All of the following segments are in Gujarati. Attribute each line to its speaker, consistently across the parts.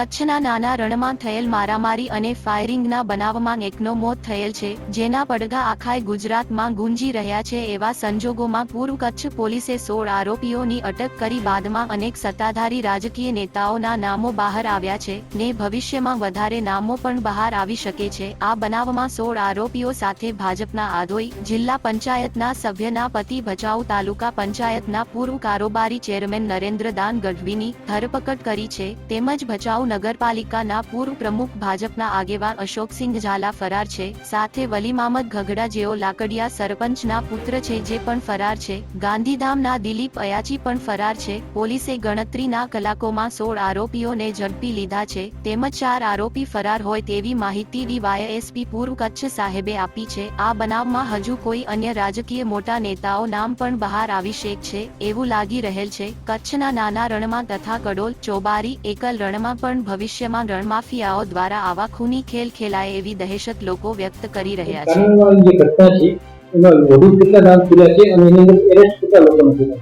Speaker 1: કચ્છના નાના રણમાં થયેલ મારામારી અને ફાયરિંગના બનાવમાં એકનો મોત થયેલ છે, જેના પડઘા આખાય ગુજરાતમાં ગુંજી રહ્યા છે એવા સંજોગોમાં પૂર્વ કચ્છ પોલીસે સોળ આરોપીઓની અટક કરી બાદમાં અનેક સત્તાધારી રાજકીય નેતાઓના નામો બહાર આવ્યા છે, ને ભવિષ્યમાં વધારે નામો પણ બહાર આવી શકે છે. આ બનાવમાં સોળ આરોપીઓ સાથે ભાજપના આધોઈ જિલ્લા પંચાયતના સભ્યના પતિ ભચાઉ તાલુકા પંચાયતના પૂર્વ કારોબારી ચેરમેન નરેન્દ્ર દાન ગઢવીની ધરપકડ કરી છે, તેમજ ભચાઉ નગરપાલિકાના પૂર્વ પ્રમુખ ભાજપના આગેવાન અશોકસિંહ ઝાલા ફરાર છે. સાથે વલીમામદ ઘઘડા જેઓ લાકડિયા સરપંચના પુત્ર છે જે પણ ફરાર છે. ગાંધીધામના દિલીપ અયાચી પણ ફરાર છે. પોલીસે ગણતરીના કલાકોમાં સોળ આરોપીઓને ઝડપી લીધા છે. તેમજ ચાર આરોપી ફરાર હોય તેવી માહિતી ડીવાયએસપી પૂર્વ કચ્છ સાહેબે આપી છે. આ બનાવમાં હજુ કોઈ અન્ય રાજકીય મોટા નેતાઓ નામ પણ બહાર આવી શેક છે. એવું લાગી રહેલ છે. કચ્છના નાના રણમાં તથા કડોલ, ચોબારી, એકલ રણમાં પણ ભવિષ્યમાં રણમાફિયાઓ દ્વારા આવા ખૂની ખેલ ખેલાય એવી દહેશત લોકો વ્યક્ત કરી રહ્યા છે.
Speaker 2: જે ઘટના છે એમાં વધુ કેટલા નામ ખુલ્યા છે અને એની અંદર એરેસ્ટ કેટલા લોકોને થયા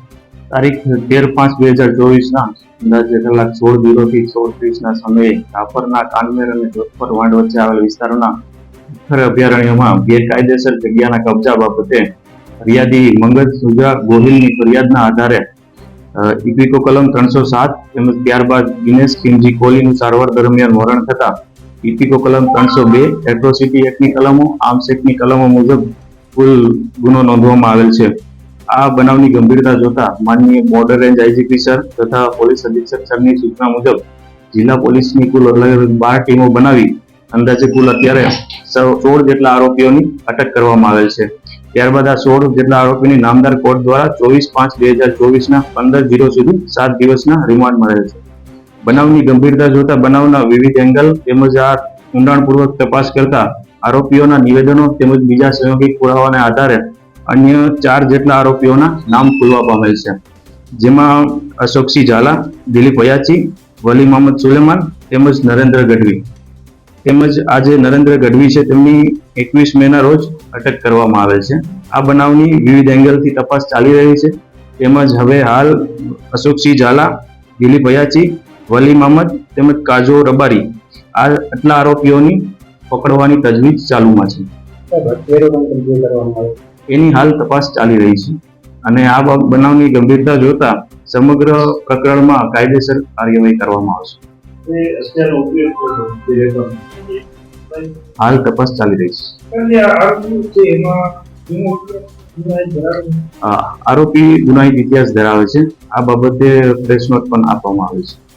Speaker 3: તારીખ તેર પાંચ બે હજાર ચોવીસ ના અંદાજે કલાક સોળ જીરો થી સોળ ત્રીસ ના સમયે રાપરના કાનમેર અને જોધપર વાંડ વચ્ચે આવેલ વિસ્તારોના ખર અભયારણ્યમાં ગેરકાયદેસર જગ્યાના કબજા બાબતે ફરિયાદી મંગજ સુજા ગોહિલની ફરિયાદના આધારે ઇપિકો કલમ ત્રણસો સાત તેમજ ત્યારબાદ દિનેશ કિમજી કોહલીનું સારવાર દરમિયાન મરણ થતા ઇપિકો કલમ ત્રણસો બે એટ્રોસિટી એક્ટની કલમો, આર્મ્સ એક્ટની કલમો મુજબ કુલ ગુનો નોંધવામાં આવેલ છે. આ બનાવની ગંભીરતા જોતા માનનીય બોર્ડર રેન્જ આઈજીપી સર તથા પોલીસ અધિક્ષક સરની સૂચના મુજબ જિલ્લા પોલીસની કુલ અલગ બાર ટીમો બનાવી અંદાજે કુલ અત્યારે સોળ જેટલા આરોપીઓની અટક કરવામાં આવેલ છે. ત્યારબાદ આ સોળ જેટલા આરોપીની નામદાર કોર્ટ દ્વારા ચોવીસ પાંચ બે હજાર ચોવીસના પંદર જીરો સુધી સાત દિવસના રિમાન્ડ મળેલ છે. બનાવની ગંભીરતા જોતા બનાવના વિવિધ એંગલ તેમજ આ ઊંડાણપૂર્વક તપાસ કરતા આરોપીઓના નિવેદનો તેમજ બીજા સંયોગિક પુરાવાના આધારે અન્ય ચાર જેટલા આરોપીઓના નામ ખુલવા પામેલ છે. જેમાં અશોકસિંહ ઝાલા, દિલીપ અયાચી વલી મોહમ્મદ સુલેમાન તેમજ નરેન્દ્ર ગઢવી. તેમજ આ જે નરેન્દ્ર ગઢવી છે, તેમની એકવીસ મેના રોજ અટક કરવામાં આવેલ છે. આ બનાવની વિવિધ એંગલથી તપાસ ચાલી રહી છે. તેમજ હવે હાલ અશોકસિંહ ઝાલા, દિલીપ અયાચી વલી મોહમ્મદ તેમજ કાજો રબારી આ આટલા આરોપીઓની પકડવાની તજવીજ ચાલુમાં છે. એની હાલ તપાસ ચાલી રહી છે અને આ બનાવની ગંભીરતા જોતા સમગ્ર પ્રકરણમાં કાયદેસર કાર્યવાહી કરવામાં આવશે. હાલ તપાસ ચાલી રહી છે. આરોપી ગુનાહિત ઇતિહાસ ધરાવે છે. આ બાબતે પ્રેસ નોટ પણ આપવામાં આવી છે.